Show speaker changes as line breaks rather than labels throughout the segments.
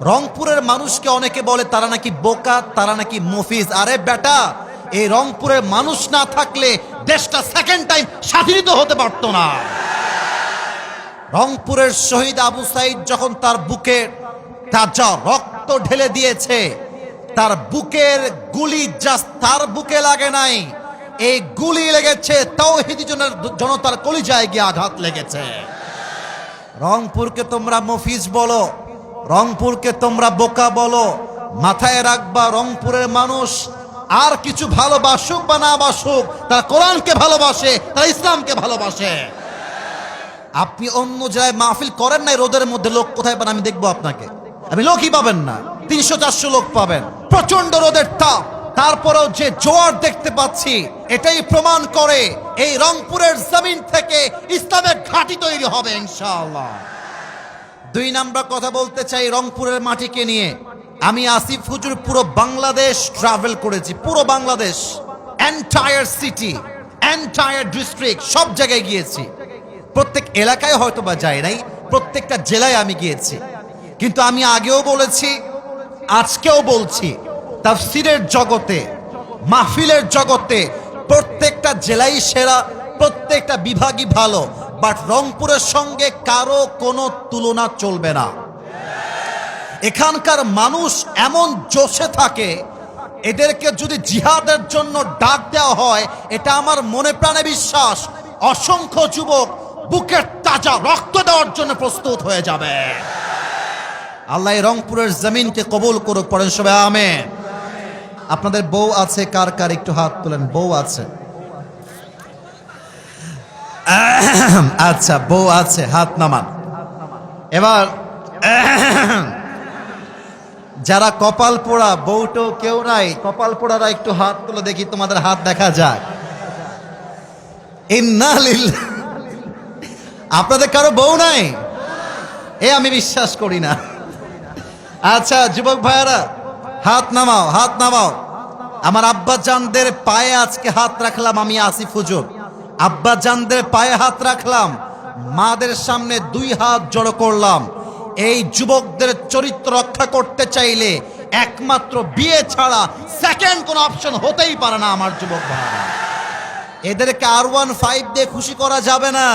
রংপুরের মানুষকে অনেকে বলে তারা নাকি বোকা, তারা নাকি মফিজ। আরে বেটা, এই রংপুরের মানুষ না থাকলে দেশটা সেকেন্ড টাইম স্বাধীনিত হতে পারতো না। রংপুরের শহীদ আবু সাইদ যখন তার বুকে তাজা রক্ত ঢেলে দিয়েছে, তার বুকের গুলি জাস্ট তার বুকে লাগে নাই। এই গুলি লেগেছে, তৌহিদি জনের- জনতার কলিজায় গিয়ে আঘাত লেগেছে। রংপুরকে তোমরা মফিজ বলো। রংপুরকে তোমরা বোকা বলো, মাথায় রাখবা রংপুরের মানুষ। আর কিছু ভালোবাসুক বা না বাসুক, তারা কোরআনকে ভালোবাসে, তারা ইসলামকে ভালোবাসে। আপনি অন্য জায়গায় মাহফিল করেন নাই, রোদের মধ্যে লোক কোথায় পান আমি দেখব আপনাকে। আপনি লোকই পাবেন না। তিনশো, চারশো লোক পাবেন। প্রচণ্ড রোদের তাপ। তারপরেও যে জোয়ার দেখতে পাচ্ছি, এটাই প্রমাণ করে এই রংপুরের জমিন থেকে ইসলামের ঘাঁটি তৈরি হবে, ইনশাআল্লাহ। দুই নাম্বার কথা বলতে চাই রংপুরের মাটিকে নিয়ে। আমি আসিফ হুজুর পুরো বাংলাদেশ ট্রাভেল করেছি, পুরো Bangladesh entire city entire district সব জায়গায় গিয়েছি। প্রত্যেক এলাকায় হয়তো বা যাই নাই, প্রত্যেকটা জেলায় আমি গিয়েছি। কিন্তু আমি আগেও বলেছি, আজকেও বলছি, তাফসিরের জগতে, মাহফিলের জগতে প্রত্যেকটা জেলাই সেরা, প্রত্যেকটা বিভাগই ভালো। বাট রংপুরের সঙ্গে কারও কোনো তুলনা চলবে না। এখানকার মানুষ এমন জোশে থাকে, এদেরকে যদি জিহাদের জন্য ডাক দেওয়া হয়, এটা আমার মনে প্রাণে বিশ্বাস, অসংখ্য যুবক বুকের তাজা রক্ত দেওয়ার জন্য প্রস্তুত হয়ে যাবে। আল্লাহ রংপুরের জমিনকে কবুল করুক, পড়েন সবাই, আমেন। আপনাদের বউ আছে, কার কার একটু হাত তোলেন, বউ আছে। আচ্ছা বউ আছে, হাত নামান। এবার যারা কপাল পোড়া, বউটো কেউ নাই, কপাল পোড়ারা একটু হাত তুলে দেখি তোমাদের হাত দেখা যাক। আপনাদের কারও বউ নাই? এ আমি বিশ্বাস করি না। আচ্ছা যুবক ভাইয়ারা, হাত নামাও হাত নামাও। আমার আব্বা জানদের পায়ে আজকে হাত রাখলাম আমি আসিফ হুজুর। আব্বা জানদের পায়ে হাত রাখলাম, মাদের সামনে দুই হাত জড়ো করলাম। এই যুবকদের চরিত্র রক্ষা করতে চাইলে একমাত্র বিয়ে ছাড়া সেকেন্ড কোনো অপশন হতেই পারে না আমার যুবক ভাইরা। এদেরকে আর ওয়ান ফাইভ দিয়ে খুশি করা যাবে না।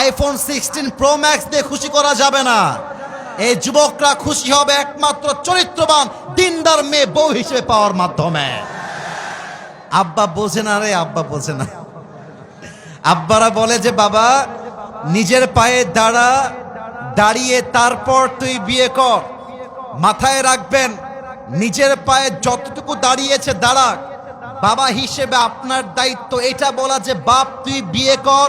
আইফোন সিক্সটিন প্রো ম্যাক্স দিয়ে খুশি করা যাবে না। এই যুবকরা খুশি হবে একমাত্র চরিত্রবান, দিনদার মেয়ে বউ হিসেবে পাওয়ার মাধ্যমে। আব্বা বোঝে না রে, আব্বা বোঝে না। আব্বারা বলে যে, বাবা, নিজের পায়ে দাঁড়া, দাঁড়িয়ে তারপর তুই বিয়ে কর। মাথায় রাখবেন, নিজের পায়ে যতটুকু দাঁড়িয়েছে দাঁড়াক। বাবা হিসেবে আপনার দায়িত্ব এটা বলা যে, বাপ, তুই বিয়ে কর,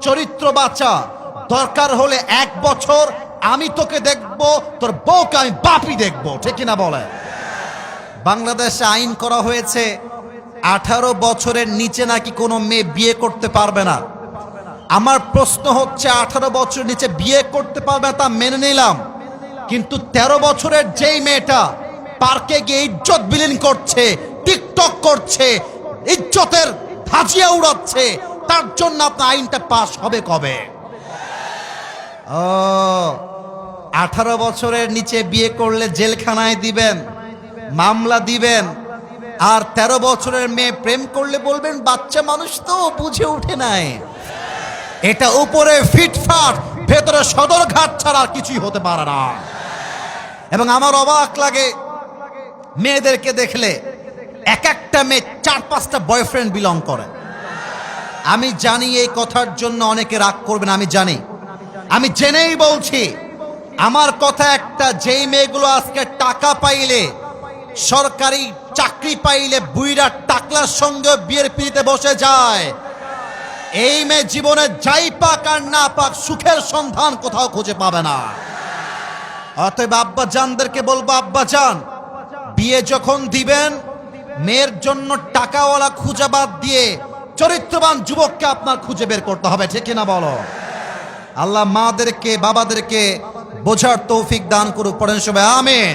চরিত্র বাঁচা। দরকার হলে এক বছর আমি তোকে দেখব, তোর বউকে আমি বাপই দেখব। ঠিক কিনা বলে? বাংলাদেশে আইন করা হয়েছে আঠারো বছরের নিচে নাকি কোনো মেয়ে বিয়ে করতে পারবে না। আমার প্রশ্ন হচ্ছে, আঠারো বছরের নিচে বিয়ে করতে পারবে তা মেনে নিলাম। কিন্তু ১৩ বছরের যেই মেয়েটা পার্কে গিয়ে ইজ্জত বিলীন করছে, টিকটক করছে, ইজ্জতের ধাজিয়া উড়াচ্ছে, তার জন্য আপনার আইনটা পাস হবে কবে? ও, আঠারো বছরের নিচে বিয়ে করলে জেলখানায় দিবেন, মামলা দিবেন আর ১৩ বছরের মেয়ে প্রেম করলে বলবেন, বাচ্চা মানুষ তো বুঝে উঠে নাই। এটা উপরে ফিটফাট, ভেতরে সদরঘাট ছাড়া আর কিছুই হতে পারে না। এবং আমার অবাক লাগে, মেয়েদেরকে দেখলে এক একটা মেয়ে চার পাঁচটা বয়ফ্রেন্ড বিলং করে। আমি জানি এই কথার জন্য অনেকে রাগ করবেন, আমি জানি। আমি জেনেই বলছি, আমার কথা একটা, যেই মেয়েগুলো আজকে টাকা পাইলে সরকারি চাকরি পাইলে বুইরা টাকলার সঙ্গে বিয়ের পিড়িতে বসে যায়। এই মেয়ে জীবনে যাই পাক আর না পাক সুখের সন্ধান কোথাও খুঁজে পাবে না। অতএব আব্বা জানদেরকে বলব আব্বা জান বিয়ে যখন দিবেন, মেয়ের জন্য টাকাওয়ালা খুঁজে বাদ দিয়ে চরিত্রবান যুবককে আপনার খুঁজে বের করতে হবে, ঠিক না বলো? আল্লাহ মাদেরকে, বাবাদেরকে বোঝার তৌফিক দান করুক, পড়েন সবাই, আমেন।